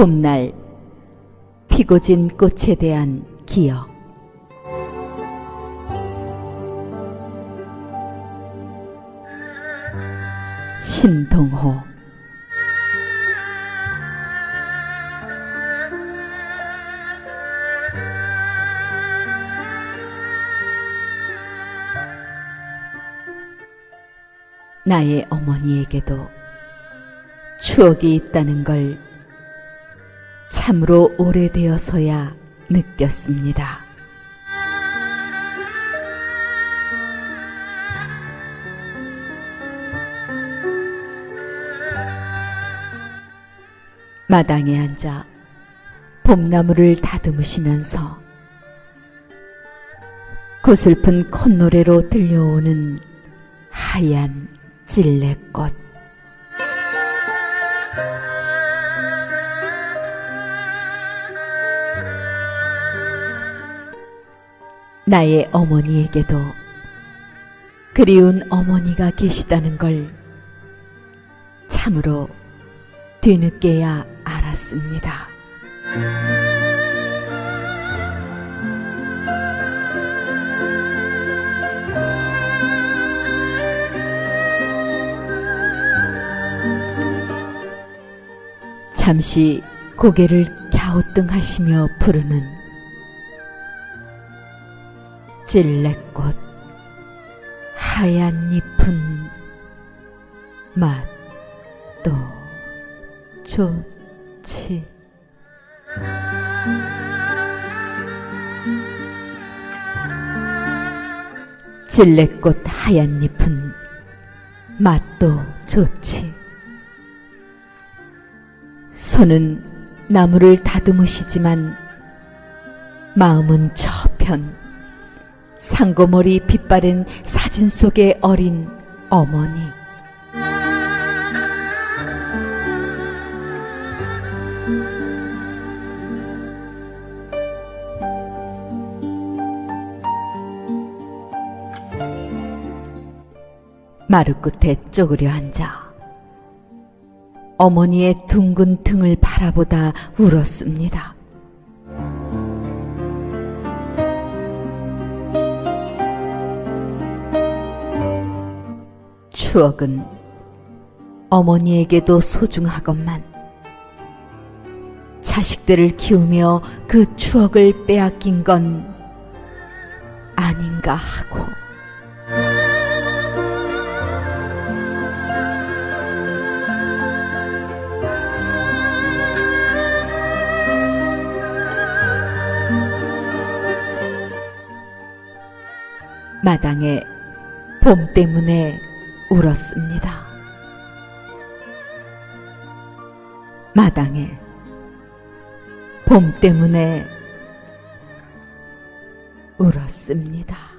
봄날 피고 진 꽃에 대한 기억. 신동호. 나의 어머니에게도 추억이 있다는 걸 참으로 오래되어서야 느꼈습니다. 마당에 앉아 봄나무를 다듬으시면서 고슬픈 콧노래로 들려오는 하얀 찔레꽃 나의 어머니에게도 그리운 어머니가 계시다는 걸 참으로 뒤늦게야 알았습니다. 잠시 고개를 갸우뚱 하시며 부르는 찔레꽃 하얀 잎은 맛도 좋지. 찔레꽃 하얀 잎은 맛도 좋지. 손은 나무를 다듬으시지만 마음은 저편 상고머리 빛바랜 사진 속의 어린 어머니 마루 끝에 쪼그려 앉아 어머니의 둥근 등을 바라보다 울었습니다. 추억은 어머니에게도 소중하건만 자식들을 키우며 그 추억을 빼앗긴 건 아닌가 하고. 마당에 봄 때문에 울었습니다. 마당에 봄 때문에 울었습니다.